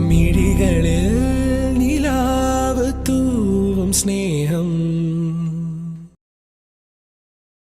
മിഴികളിൽ നിലാവ് തൂവും സ്നേഹം